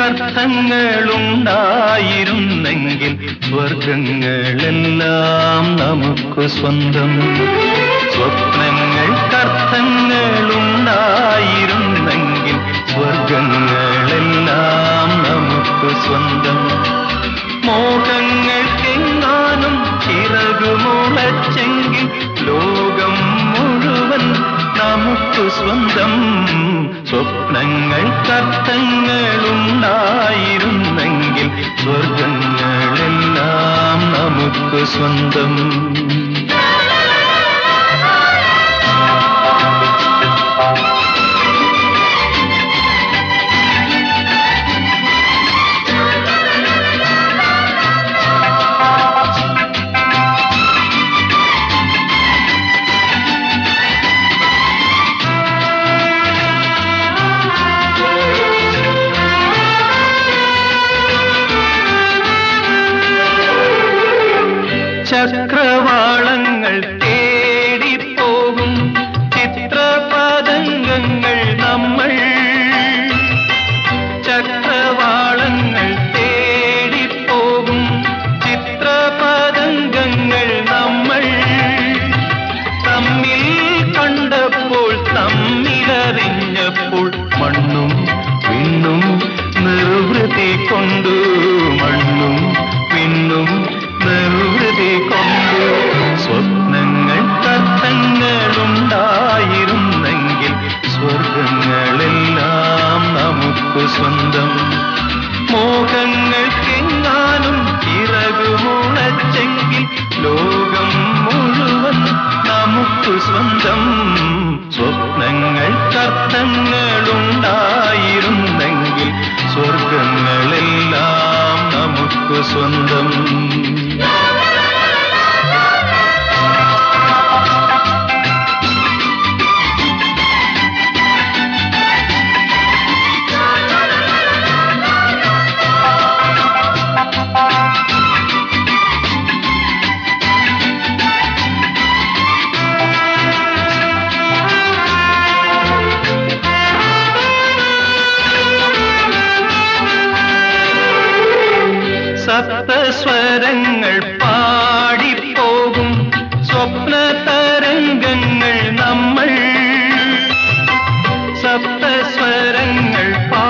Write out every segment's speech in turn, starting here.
മോഹങ്ങൾക്കർത്ഥങ്ങളുണ്ടായിരുന്നെങ്കിൽ സ്വർഗങ്ങളെല്ലാം നമുക്ക് സ്വന്തം. സ്വപ്നങ്ങൾ സ്വപ്നങ്ങൾക്കർത്ഥങ്ങളുണ്ടായിരുന്നെങ്കിൽ സ്വർഗങ്ങളെല്ലാം നമുക്ക് സ്വന്തം. മോഹങ്ങൾക്കെങ്ങാനും ചിറകുമുളച്ചെങ്കിൽ ലോകം മുഴുവൻ നമുക്ക് സ്വന്തം. സ്വപ്നങ്ങൾക്കർത്ഥങ്ങളുണ്ടായിരുന്നെങ്കിൽ സ്വർഗങ്ങളെല്ലാം നമുക്ക് സ്വന്തം ചക്രവാളങ്ങൾ തേടിപ്പോകും ചിത്രപതംഗങ്ങൾ നമ്മൾ. ചക്രവാളങ്ങൾ തേടിപ്പോകും ചിത്രപതംഗങ്ങൾ നമ്മൾ. തമ്മിൽ കണ്ടപ്പോൾ തമ്മിലറിഞ്ഞപ്പോൾ മണ്ണും വിണ്ണും നിർവൃതി കൊണ്ടു നമുക്ക് സ്വന്തം. മോഹങ്ങൾക്കെങ്ങാനും ഇറകുമുളച്ചെങ്കിൽ ലോകം മുഴുവൻ നമുക്ക് സ്വന്തം. സ്വപ്നങ്ങൾ കർത്തങ്ങളുണ്ടായിരുന്നെങ്കിൽ സ്വർഗങ്ങളെല്ലാം നമുക്ക് സ്വന്തം. സപ്തസ്വരങ്ങൾ പാടിപ്പോകും. സ്വപ്ന തരംഗങ്ങൾ നമ്മൾ സപ്തസ്വരങ്ങൾ പാടിപ്പോകും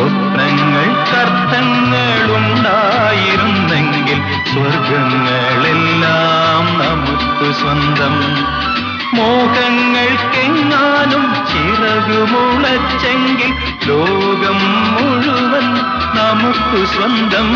സ്വപ്നങ്ങൾ കർത്തങ്ങളുണ്ടായിരുന്നെങ്കിൽ സ്വർഗങ്ങളെല്ലാം നമുക്ക് സ്വന്തം. മോഹങ്ങൾക്കെങ്ങാനും ചിറകുമുളച്ചെങ്കിൽ ലോകം മുഴുവൻ നമുക്ക് സ്വന്തം.